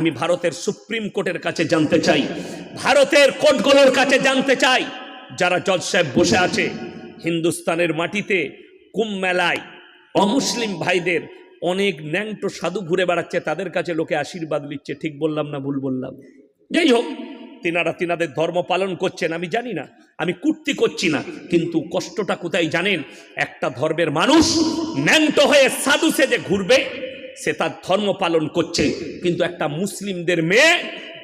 আমি ভারতের সুপ্রিম কোর্টের কাছে জানতে চাই। ভারতের কোর্টগুলোর কাছে জানতে চাই। যারা জজ সাহেব বসে আছে, হিন্দুস্তানের মাটিতে কুম্ভ মেলায় অমুসলিম ভাইদের অনেক ন্যাংটো সাধু ঘুরে বেড়াচ্ছে, তাদের কাছে লোকে আশীর্বাদ নিচ্ছে, ঠিক বললাম না ভুল বললাম? যাই হোক, তিনারা তিনাদের ধর্ম পালন করছেন, আমি জানি না, আমি কুর্তি করছি না, কিন্তু কষ্টটা কোথায় জানেন? একটা ধর্মের মানুষ ন্যাংটো হয়ে সাধু সেজে ঘুরবে সে তার ধর্ম পালন করছে। কিন্তু একটা মুসলিমদের মেয়ে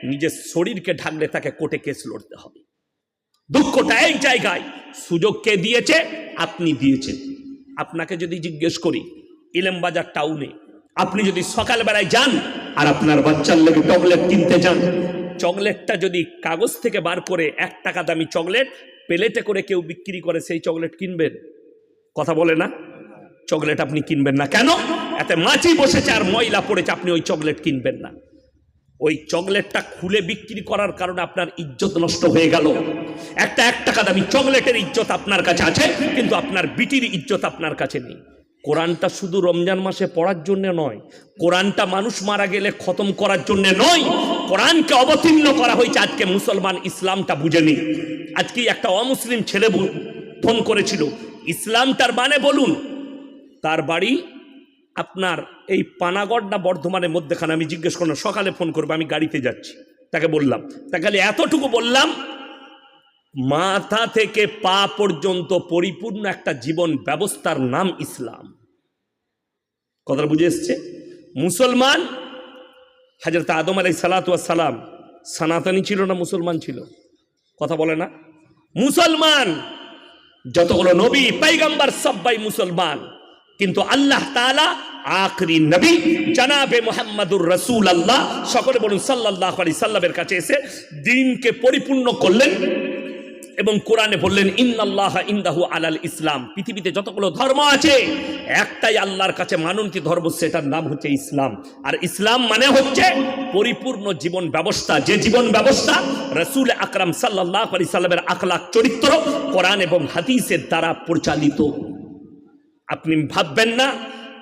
নিজের শরীরকে ঢাকলে তাকে কোর্টে কেস লড়তে হবে। দুঃখটা এই জায়গায়। সুযোগ কে দিয়েছে? আপনি দিয়েছেন। আপনাকে যদি জিজ্ঞেস করি, ইলেমবাজার টাউনে আপনি যদি সকালবেলায় যান আর আপনার বাচ্চার লেগে চকলেট কিনতে যান, চকলেটটা যদি কাগজ থেকে বার করে এক টাকা দামি চকলেট প্লেটে করে কেউ বিক্রি করে, সেই চকলেট কিনবেন? কথা বলে না? চকলেট আপনি কিনবেন না। কেন? এতে মাছি বসেছে আর ময়লা পড়েছে, আপনি ওই চকলেট কিনবেন না। ওই চকলেটটা খুলে বিক্রি করার কারণে আপনার ইজ্জত নষ্ট হয়ে গেল। একটা এক টাকা দামি চকলেটের ইজ্জত আপনার কাছে আছে, কিন্তু আপনার বিটির ইজ্জত আপনার কাছে নেই। কোরআনটা শুধু রমজান মাসে পড়ার জন্য নয়, কোরআনটা মানুষ মারা গেলে খতম করার জন্য নয়, কোরআনকে অবতীর্ণ করা হয়েছে আজকে মুসলমান ইসলামটা বুঝেনি আজকে একটা অমুসলিম ছেলে ফোন করেছিল, ইসলামটার মানে বলুন, তার বাড়ি আপনার এই পানাগড়টা বর্ধমানের মধ্যেখানে আমি জিজ্ঞেস করলাম, সকালে ফোন করব, আমি গাড়িতে যাচ্ছি। তাকে বললাম, তাকে এতটুকু বললাম, মাথা থেকে পা পর্যন্ত পরিপূর্ণ একটা জীবন ব্যবস্থার নাম ইসলাম। কথাটা বুঝে এসছে? মুসলমান হাজরত আদম আলাই সালাম সনাতনী ছিল না মুসলমান ছিল? কথা বলে না? মুসলমান, যতগুলো নবী পাইগাম্বার সব্বাই মুসলমান, কিন্তু আল্লাহ তাআলা আখরি নবী জানাবে মোহাম্মদুর রসুল আল্লাহ সকলে বলুন সাল্লাহ আলি সাল্লামের কাছে এসে দিনকে পরিপূর্ণ করলেন এবং কোরআনে বললেন, ইন্নাল্লাহ ইন্দাহু আলাল ইসলাম। পৃথিবীতে যতগুলো ধর্ম আছে, একটাই আল্লাহর কাছে মানন্তি ধর্ম, সেটার নাম হচ্ছে ইসলাম। আর ইসলাম মানে হচ্ছে পরিপূর্ণ জীবন ব্যবস্থা। যে জীবন ব্যবস্থা রসুল আকরাম সাল্লাহ আলি সাল্লামের আখলাক চরিত্র, কোরআন এবং হাদিসের দ্বারা পরিচালিত। আপনি ভাববেন না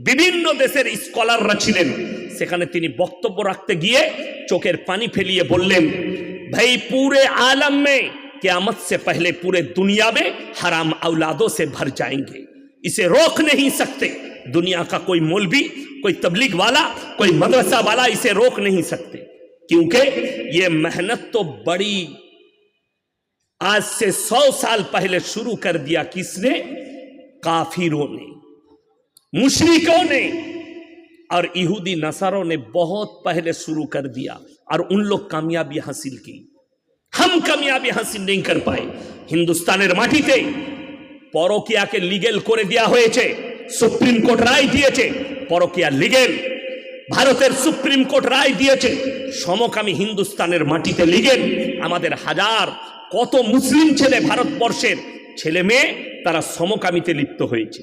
বিভিন্ন দেশের স্কলাররা ছিলেন সেখানে তিনি বক্তব্য রাখতে গিয়ে চোখের পানি ফেলিয়ে বললেন ভাই পুরে आलम में क्यामत से पहले पूरे दुनिया में हराम औलादों से भर जाएंगे इसे रोक नहीं सकते दुनिया का कोई मौलवी कोई तबलीग वाला कोई मदरसा वाला इसे रोक नहीं सकते क्योंकि ये मेहनत तो बड़ी आज से सौ साल पहले शुरू कर दिया किसने काफिरों ने मुशरिकों ने और यहूदी नसारों ने बहुत पहले शुरू कर दिया और उन लोग कामयाबी हासिल की हम कामयाबी हासिल नहीं कर पाए হিন্দুস্তানের মাটিতে পরকিয়াকে লিগেল করে দেওয়া হয়েছে সুপ্রিম কোর্ট রায় দিয়েছে পরকিয়া লিগেল ভারতের সুপ্রিম কোর্ট রায় দিয়েছে সমকামী হিন্দুস্তানের মাটিতে লিগেল আমাদের হাজার কত মুসলিম ছেলে ভারতবর্ষের ছেলে মেয়ে তারা সমকামিতে লিপ্ত হয়েছে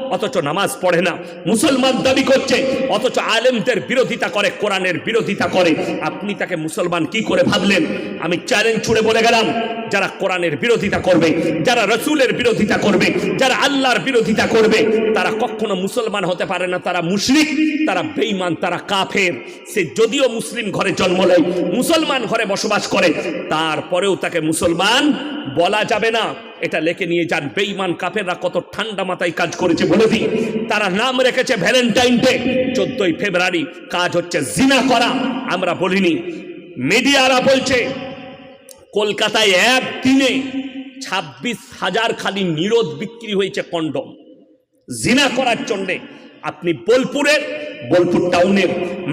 অথচ নামাজ পড়ে না। মুসলমান দাবি করছে, অথচ আলেমদের বিরোধিতা করে, কোরআনের বিরোধিতা করে। আপনি তাকে মুসলমান কি করে ভাবলেন? আমি চ্যালেঞ্জ ছুড়ে বলে গেলাম যারা কোরআনের বিরোধিতা করবে, যারা রসুলের বিরোধিতা করবে, যারা আল্লাহর বিরোধিতা করবে, তারা কখনো মুসলমান হতে পারে না, তারা মুশরিক, তারা বেঈমান, তারা কাফের। সে যদিও মুসলিম ঘরে জন্ম নেয়, মুসলমান ঘরে বসবাস করে, তারপরেও তাকে মুসলমান বলা যাবে না। এটা লেখে নিয়ে যান, বেঈমান কাফেররা কত ঠান্ডা মাথায় কাজ করেছে, বলে দিই। তারা নাম রেখেছে ভ্যালেন্টাইন ডে চোদ্দই ফেব্রুয়ারি। কাজ হচ্ছে জিনা করা, আমরা বলিনি। মিডিয়ারা বলছে কলকাতায় একদিনে ছাব্বিশ হাজার খালি নিরোধ বিক্রি হয়েছে কন্ডম। জিনা করার জন্যে আপনি বোলপুরের, বোলপুর টাউনের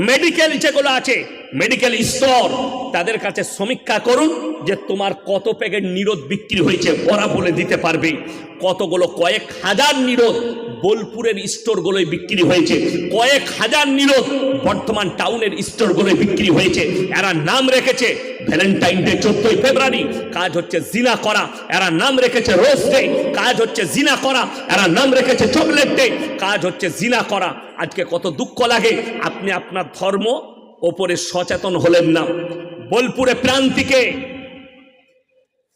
মেডিকেল যেগুলো আছে, মেডিকেল স্টোর, তাদের কাছে সমীক্ষা করুন যে তোমার কত প্যাকেট নিরোধ বিক্রি হয়েছে। ওরা বলে দিতে পারবে কতগুলো, কয়েক হাজার নিরোধ বোলপুরের স্টোরগুলোয় বিক্রি হয়েছে। কয়েক হাজার নিরোধ বর্তমান টাউনের স্টোরগুলোয় বিক্রি হয়েছে। এরা নাম রেখেছে ভ্যালেন্টাইন ডে চোদ্দই ফেব্রুয়ারি। কাজ হচ্ছে জিনা করা, এরা নাম রেখেছে রোজ ডে। কাজ হচ্ছে জিনা করা, এরা নাম রেখেছে চকলেট ডে। কাজ হচ্ছে জিনা করা। আজকে কত দুঃখ লাগে, আপনি আপনার ধর্ম ওপরে সচেতন হলেন না। বোলপুরে প্রান্তিকে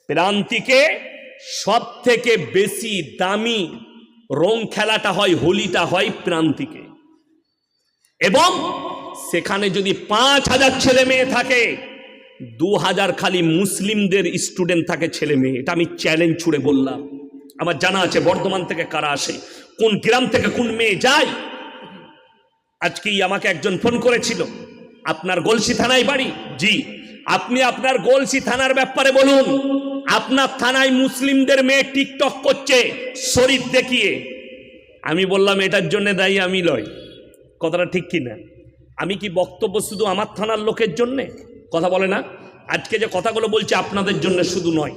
প্রান্তিকে সব থেকে বেশি দামি রং খেলাটা হয়, হোলিটা হয় প্রান্তিকে। এবং সেখানে যদি পাঁচ হাজার ছেলে মেয়ে থাকে দু হাজার খালি মুসলিমদের স্টুডেন্ট থাকে ছেলে মেয়ে। এটা আমি চ্যালেঞ্জ ছুড়ে বললাম। আমার জানা আছে বর্ধমান থেকে কারা আসে, কোন গ্রাম থেকে কোন মেয়ে যায়। আজকেই আমাকে একজন ফোন করেছিল, আপনার গলসি থানায় বাড়ি? জি। আপনি আপনার গলসি থানার ব্যাপারে বলুন। আপনার থানায় মুসলিমদের মেয়ে টিকটক করছে, শরীর দেখিয়ে। আমি বললাম, এটার জন্য দায়ী আমি লয় কথাটা ঠিক কি না আমি কি বক্তব্য শুধু আমার থানার লোকের জন্যে? কথা বলে না? আজকে যে কথাগুলো বলছি আপনাদের জন্য শুধু নয়,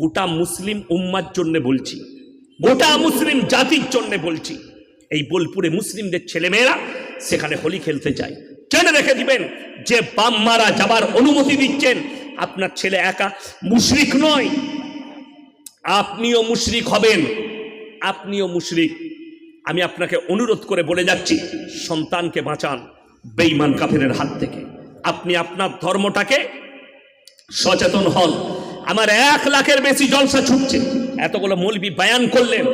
গোটা মুসলিম উম্মার জন্য বলছি, গোটা মুসলিম জাতির জন্য বলছি, এই বোলপুরে মুসলিমদের ছেলেমেয়েরা সেখানে হোলি খেলতে যায়। জেনে রেখে দিবেন, যে বাম মারা যাবার অনুমতি দিচ্ছেন, আপনার ছেলে একা মুশরিক নয়। আপনিও মুশরিক হবেন, আপনিও মুশরিক। আমি আপনাকে অনুরোধ করে বলে যাচ্ছি, সন্তানকে বাঁচান, বেঈমান কাফেরের হাত থেকে। আপনি আপনার ধর্মটাকে সচেতন হন। আমার এক লাখের বেশি জলসা ছুটছে। এতগুলো মৌলবি বায়ান করলেন।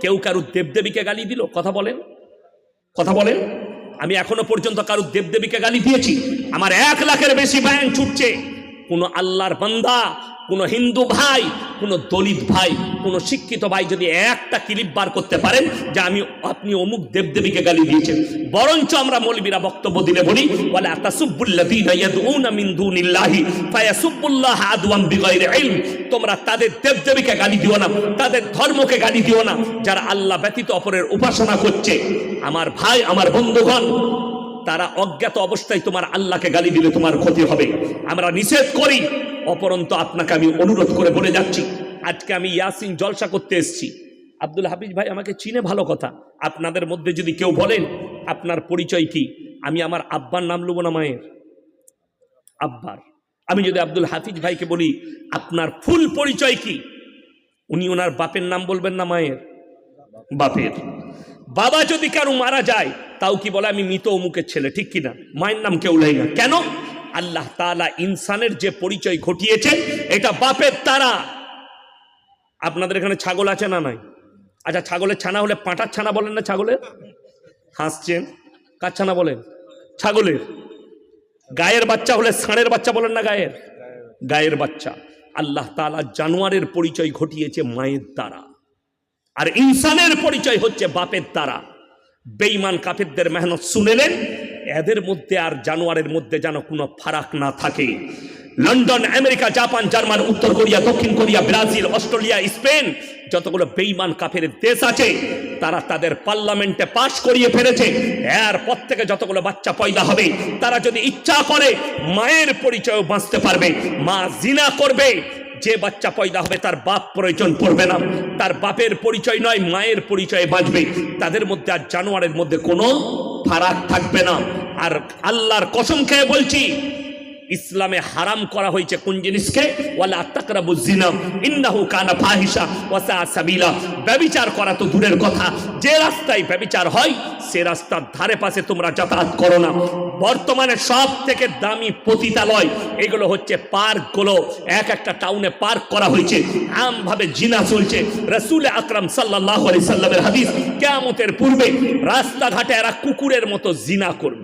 কেউ কারুর দেবদেবীকে গালি দিল? কথা বলেন। কথা বলেন। আমি এখনও পর্যন্ত কারুর দেবদেবীকে গালি দিয়েছি। আমার এক লাখের বেশি বায়ান ছুটছে। কোনো আল্লাহর বান্দা, কোনো হিন্দু ভাই, কোনো দলিত ভাই, কোনো শিক্ষিত ভাই যদি একটা ক্লিপ বার করতে পারেন যে আমি, আপনি অমুক দেবদেবীকে গালি দিয়েছেন। বরঞ্চ আমরা মৌলবীরা বক্তব্য দিলে বলি বলে তোমরা তাদের দেবদেবীকে গালি দিও না, তাদের ধর্মকে গালি দিও না। যারা আল্লাহ ব্যতীত অপরের উপাসনা করছে, আমার ভাই, আমার বন্ধুগণ তারা অজ্ঞাত অবস্থায় তোমার আল্লাহকে গালি দিলে তোমার ক্ষতি হবে। আমরা নিষেধ করি, অপরন্ত আপনাকে আমি অনুরোধ করে বলে যাচ্ছি। আজকে আমি ইয়াসিন জলসা করতে এসছি। আব্দুল হাফিজ ভাই আমাকে চিনে ভালো কথা। আপনাদের মধ্যে যদি কেউ বলেন, আপনার পরিচয় কি? আমি আমার আব্বার নাম লুবো না মায়ের। আব্বার। আমি যদি আব্দুল হাফিজ ভাইকে বলি, আপনার ফুল পরিচয় কি? উনি ওনার বাপের নাম বলবেন না মায়ের? বাপের। বাবা যদি কারও মারা যায়, তাও কি বলে, আমি মৃত অমুকের ছেলে ঠিক কিনা? মায়ের নাম কেউ লাই না। কেন? আল্লাহ তাআলা ইনসানের যে পরিচয় ঘটিয়েছে, এটা বাপের তারা। আপনাদের এখানে ছাগল আছে না নাই? আচ্ছা ছাগলের ছানা হলে পাঁটার ছানা বলেন না ছাগলের? হাসছেন? কার ছানা বলেন? ছাগলের। গায়ের বাচ্চা হলে ষাঁড়ের বাচ্চা বলেন না গায়ের? গায়ের বাচ্চা। আল্লাহ তাআলা জানোয়ারের পরিচয় ঘটিয়েছে মায়ের দ্বারা। আর ইনসানের পরিচয় হচ্ছে বাপের দ্বারা। বেঈমান কাফেরদের মেহনত শুনেলেন এদের মধ্যে আর জানোয়ারের মধ্যে যেন কোনো ফারাক না থাকে। লন্ডন, আমেরিকা, জাপান, জার্মান, উত্তর কোরিয়া, দক্ষিণ কোরিয়া, ব্রাজিল, অস্ট্রেলিয়া, স্পেন যতগুলো বেঈমান কাফের দেশ আছে, তারা তাদের পার্লামেন্টে পাশ করিয়ে ফেলেছে। এরপর থেকে যতগুলো বাচ্চা পয়দা হবে, তারা যদি ইচ্ছা করে, মায়ের পরিচয় বাঁচতে পারবে, মা জিনা করবে যে বাচ্চা পয়দা হবে, তার বাপ প্রয়োজন পড়বে না। তার বাপের পরিচয় নয়, মায়ের পরিচয়ে বাঁচবে। তাদের মধ্যে আর জানোয়ারের মধ্যে কোনো ফারাক থাকবে না। আর আল্লাহর কসম খেয়ে বলছি ইসলামে হারাম করা হয়েছে কোন জিনিসকে? ওয়ালা তাকরাবু জিনা ইন্নাহু কানা ফাহিশা ওয়া সা সাবিলা করা তো দূরের কথা। যে রাস্তায় ব্যভিচার হয়, সে রাস্তার ধারে পাশে তোমরা যাতায়াত করো না। বর্তমানে সব থেকে দামি পতিতালয়, এগুলো হচ্ছে পার্কগুলো। এক একটা টাউনে পার্ক করা হয়েছে। আমভাবে জিনা চলছে। রসুল আকরাম সাল্লাহ আলি সাল্লামের হাদিস, কেয়ামতের পূর্বে রাস্তাঘাটে এরা কুকুরের মতো জিনা করবে।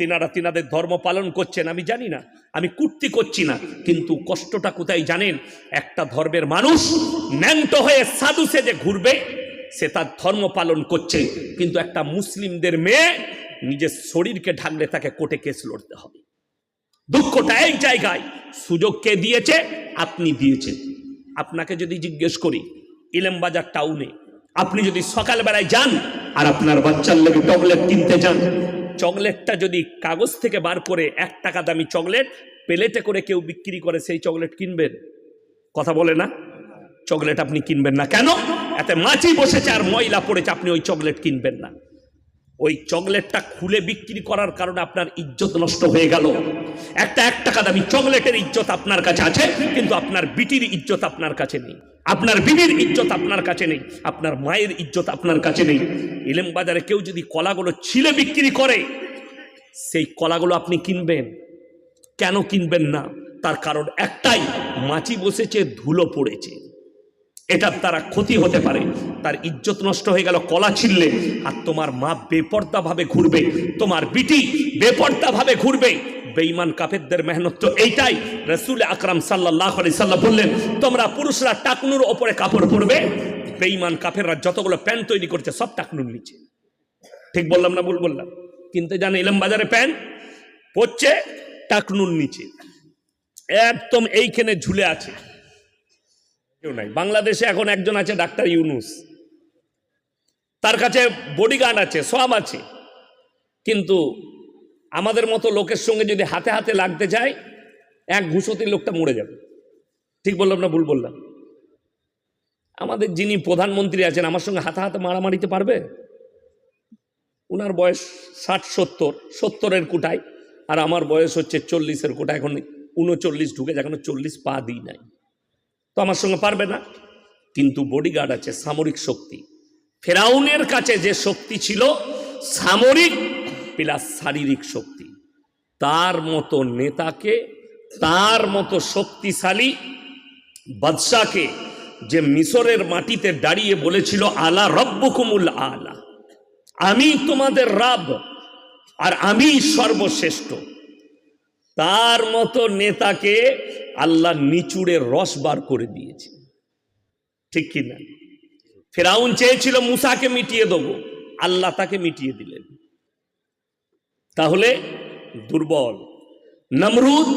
তিনারা তিনাদের ধর্ম পালন করছেন, আমি জানি না, আমি কুর্তি করছি না, কিন্তু কষ্টটা কোথায় জানেন? একটা ধর্মের মানুষ ন্যাংটো হয়ে সাধু সেজে ঘুরবে, সে তার ধর্ম পালন করছে, কিন্তু একটা মুসলিমদের মেয়ে নিজের শরীরকে ঢাকলে তাকে কোর্টে কেস লড়তে হবে। দুঃখটা এই জায়গায়, সুযোগ কে দিয়েছে? আপনি দিয়েছেন। আপনাকে যদি জিজ্ঞেস করি, ইলেমবাজার টাউনে, আপনি যদি সকালবেলায় যান আর আপনার বাচ্চার লেগে টবলেট কিনতে যান চকলেটটা যদি কাগজ থেকে বার করে এক টাকা দামি চকলেট প্লেটে করে কেউ বিক্রি করে, সেই চকলেট কিনবেন? কথা বলে না? চকলেট আপনি কিনবেন না। কেন? এতে মাছি বসেছে আর ময়লা পড়েছে, আপনি ওই চকলেট কিনবেন না। ওই চকলেটটা খুলে বিক্রি করার কারণে আপনার ইজ্জত নষ্ট হয়ে গেল। একটা এক টাকা দামি চকলেটের ইজ্জত আপনার কাছে আছে, কিন্তু আপনার বিটির ইজ্জত আপনার কাছে নেই। আপনার বিবির ইজ্জত আপনার কাছে নেই। আপনার মায়ের ইজ্জত আপনার কাছে নেই। ইলেম বাজারে কেউ যদি কলাগুলো ছিলে বিক্রি করে, সেই কলাগুলো আপনি কিনবেন। কেন কিনবেন না? তার কারণ একটাই, মাছি বসেছে, ধুলো পড়েছে। এটার দ্বারা ক্ষতি হতে পারে। তার ইজ্জত নষ্ট হয়ে গেল, কলা ছিললে আর তোমার মা বেপর্দা ভাবে ঘুরবে, তোমার বিটি বেপর্দা ভাবে ঘুরবে। বেঈমান কাফেরদের মেহনত তো এইটাই। রসুল আকরাম সাল্লাহ আলি সাল্লাহ বললেন, তোমরা পুরুষরা টাকনুর ওপরে কাপড় পরবে, বেঈমান কাফেররা যতগুলো প্যান্ট তৈরি করছে, সব টাকনুর নিচে। ঠিক বললাম না ভুল বললাম? কিনতে জানে ইলাম বাজারে প্যান্ট পড়ছে টাকনুর নিচে। একদম এইখানে ঝুলে আছে। কেউ নাই। বাংলাদেশে এখন একজন আছে ডাক্তার ইউনুস। তার কাছে বডিগার্ড আছে, সব আছে। কিন্তু আমাদের মতো লোকের সঙ্গে যদি হাতে হাতে লাগতে যায় এক ঘুষতি লোকটা মরে যাবে। ঠিক বললাম না ভুল বললাম? আমাদের যিনি প্রধানমন্ত্রী আছেন, আমার সঙ্গে হাতে হাতে মারামারিতে পারবে? ওনার বয়স ষাট, সত্তর, সত্তরের কোটায়, আর আমার বয়স হচ্ছে চল্লিশের কোটা। এখন উনচল্লিশ ঢুকে এখনও চল্লিশ পা দিই নাই। আমার সঙ্গে পারবে না। কিন্তু বডিগার্ড আছে, সামরিক শক্তি। ফেরাউনের কাছে যে শক্তি ছিল, সামরিক প্লাস শারীরিক শক্তি। তার মতো নেতাকে, তার মতো শক্তিশালী বাদশাকে যে মিশরের মাটিতে দাঁড়িয়ে বলেছিল, আলা রব্বকুমুল আলা। আমি তোমাদের রাব আর আমি সর্বশ্রেষ্ঠ। তার মতো নেতাকে আল্লাহ নিচুড়ে রস বার করে দিয়েছে। ঠিক কিনা ফেরাউন চেয়েছিল মুসাকে মিটিয়ে দেবো, আল্লাহ তাকে মিটিয়ে দিলেন। তাহলে দুর্বল। নমরুদ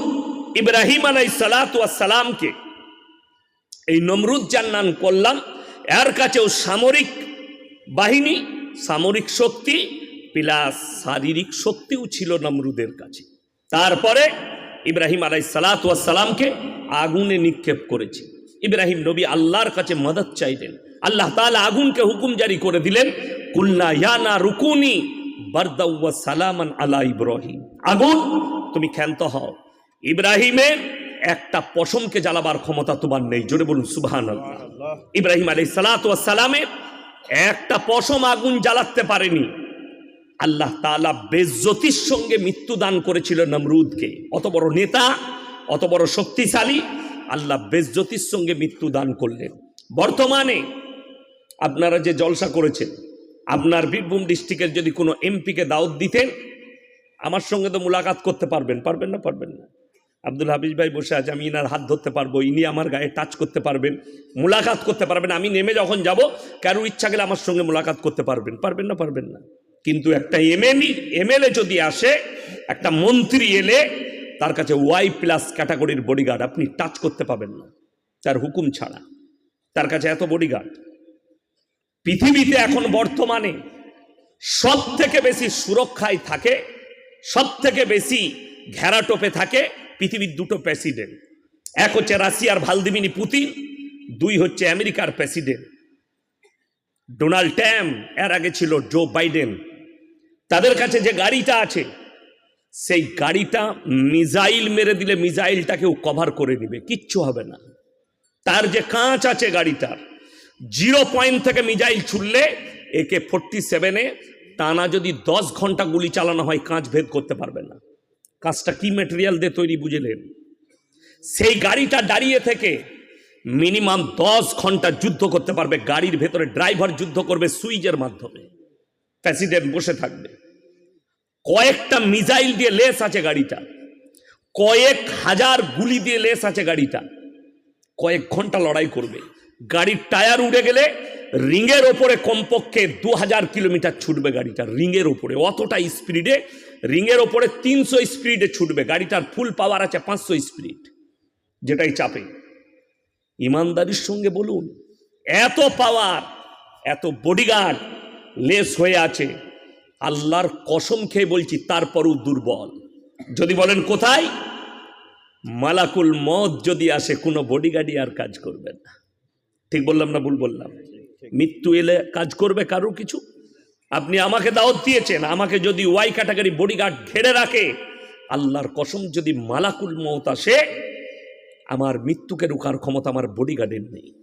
ইব্রাহিম আলাই সালাতামকে এই নমরুদ নাম করলাম। এর কাছেও সামরিক বাহিনী, সামরিক শক্তি, প্লাস শারীরিক শক্তিও ছিল নমরুদের কাছে। তারপরে ইব্রাহিম আলাই সালাতামকে আগুনে নিক্ষেপ করেছে। ইব্রাহিম নবী আল্লাহর কাছে মদত চাইলেন। আল্লাহ তাআলা আগুনকে হুকুম জারি করে দিলেন কুল্লা ইয়ানা রুকুনি বারদাউয়া সালামান আলা ইব্রাহিম। আগুন তুমি ক্ষান্ত হও। ইব্রাহিমের একটা পশমকে জ্বালাবার ক্ষমতা তোমার নেই। জোরে বলুন সুবহান ইব্রাহিম আলাই সালামের একটা পশম আগুন জ্বালাতে পারেনি। আল্লাহ তাআলা বেজ্জতির সঙ্গে মৃত্যু দান করেছিল নমরুদকে। অত বড় নেতা, অত বড় শক্তিশালী, আল্লাহ বেজ্জতির সঙ্গে মৃত্যু দান করলেন। বর্তমানে আপনারা যে জলসা করেছেন, আপনার বীরভূম ডিস্ট্রিক্টের যদি কোনো এমপিকে দাওয়াত দিতেন, আমার সঙ্গে তো মুলাকাত করতে পারবেন। পারবেন না পারবেন না। আব্দুল হাফিজ ভাই বসে আছে, আমি ইনার হাত ধরতে পারব, ইনি আমার গায়ে টাচ করতে পারবেন, মোলাকাত করতে পারবেন। আমি নেমে যখন যাব কারও ইচ্ছা গেলে আমার সঙ্গে মুলাকাত করতে পারবেন। পারবেন না পারবেন না। কিন্তু একটা এমএনই এমএলএ যদি আসে, একটা মন্ত্রী এলে তার কাছে ওয়াই প্লাস ক্যাটাগরির বডিগার্ড আপনি টাচ করতে পাবেন না। তার হুকুম ছাড়া। তার কাছে এত বডিগার্ড পৃথিবীতে এখন বর্তমানে সব থেকে বেশি সুরক্ষায় থাকে সব থেকে বেশি ঘেরাটোপে থাকে পৃথিবীর দুটো প্রেসিডেন্ট এক হচ্ছে রাশিয়ার ভালদিমিনি পুতিন, দুই হচ্ছে আমেরিকার প্রেসিডেন্ট ডোনাল্ড ট্যাম এর আগে ছিল জো বাইডেন। তাদের কাছে যে গাড়িটা আছে, সেই গাড়িটা মিজাইল মেরে দিলে মিজাইলটাকেও কভার করে নিবে কিচ্ছু হবে না। তার যে কাঁচ আছে গাড়িটার, জিরো পয়েন্ট থেকে মিজাইল ছুড়লে একে ফোরটি সেভেনে টানা যদি দশ ঘণ্টা গুলি চালানো হয়, কাঁচ ভেদ করতে পারবে না। কাঁচটা কি মেটেরিয়াল দিয়ে তৈরি বুঝলেন? সেই গাড়িটা দাঁড়িয়ে থেকে মিনিমাম দশ ঘণ্টা যুদ্ধ করতে পারবে, গাড়ির ভেতরে ড্রাইভার যুদ্ধ করবে সুইচের মাধ্যমে। প্রেসিডেন্ট বসে থাকবে। কয়েকটা মিসাইল দিয়ে লেস আছে গাড়িটা। কয়েক হাজার গুলি দিয়ে লেস আছে গাড়িটা। কয়েক ঘণ্টা লড়াই করবে। গাড়ির টায়ার উড়ে গেলে রিংয়ের ওপরে কমপক্ষে দু হাজার কিলোমিটার ছুটবে গাড়িটা, রিংয়ের ওপরে। অতটা স্পিডে রিংয়ের ওপরে তিনশো স্পিডে ছুটবে। গাড়িটার ফুল পাওয়ার আছে পাঁচশো স্পিড যেটাই চাপে। ইমানদারির সঙ্গে বলুন, এত পাওয়ার এত বডিগার্ড লেস হয়ে আছে। আল্লাহর কসম খেয়ে বলছি, তারপরও দুর্বল। যদি বলেন কোথায়? মালাকুল মদ যদি আসে, কোনো বডিগার্ডই আর কাজ করবে না। ঠিক বললাম না ভুল বললাম? মৃত্যু এলে কাজ করবে কারও কিছু? আপনি আমাকে দাওয়াত দিয়েছেন, আমাকে যদি ওয়াই ক্যাটাগরি বডিগার্ড ঘেরে রাখে, আল্লাহর কসম যদি মালাকুল মত আসে, আমার মৃত্যুকে রুকার ক্ষমতা আমার বডিগার্ডের নেই।